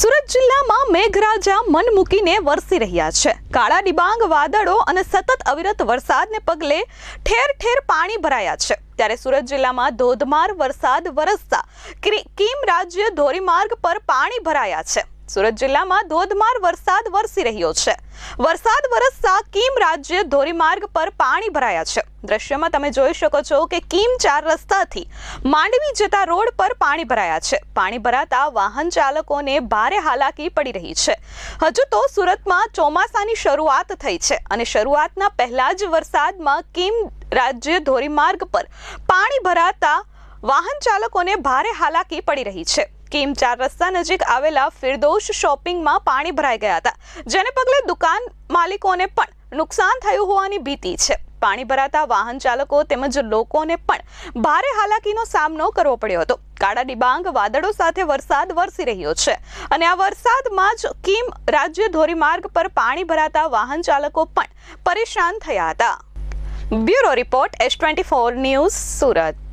સુરત જિલ્લામાં મેઘરાજા મન મૂકીને વરસી રહ્યા છે. કાળા ડિબાંગ, વાદળો અને સતત અવિરત વરસાદને પગલે ઠેર ઠેર પાણી ભરાયા છે. ત્યારે સુરત જિલ્લામાં ધોધમાર વરસાદ વરસતા કિમ રાજ્ય ધોરીમાર્ગ પર પાણી ભરાયા છે. સુરત જિલ્લામાં ધોધમાર વરસાદ વરસી રહ્યો છે. વરસાદ વરસતા કીમ રાજ્ય ધોરીમાર્ગ પર પાણી ભરાયા છે. દ્રશ્યમાં તમે જોઈ શકો છો કે કીમ ચાર રસ્તાથી માંડવી જતા રોડ પર પાણી ભરાયા છે. પાણી ભરાતા વાહન ચાલકોને ભારે હાલાકી પડી રહી છે. હજુ તો સુરતમાં ચોમાસાની શરૂઆત થઈ છે અને શરૂઆતના પહેલા જ વરસાદમાં કીમ રાજ્ય ધોરીમાર્ગ પર પાણી ભરાતા વાહન ચાલકોને ભારે હાલાકી પડી રહી છે. કીમ ચાર રસ્તા નજીક આવેલા ફિરદોશ શોપિંગમાં પાણી ભરાઈ ગયા હતા. જેને પગલે દુકાન માલિકોને પણ નુકસાન થયું હોવાની ભીતિ છે. પાણી ભરાતા વાહન ચાલકો તેમજ લોકોને પણ ભારે હાલાકીનો સામનો કરવો પડ્યો હતો. કાળા ડિબાંગ વાદળો સાથે વરસાદ વરસી રહ્યો છે અને આ વરસાદમાં જ કીમ રાજ્ય ધોરીમાર્ગ પર પાણી ભરાતા વાહન ચાલકો પણ પરેશાન થયા હતા. Bureau report S twenty four news Surat.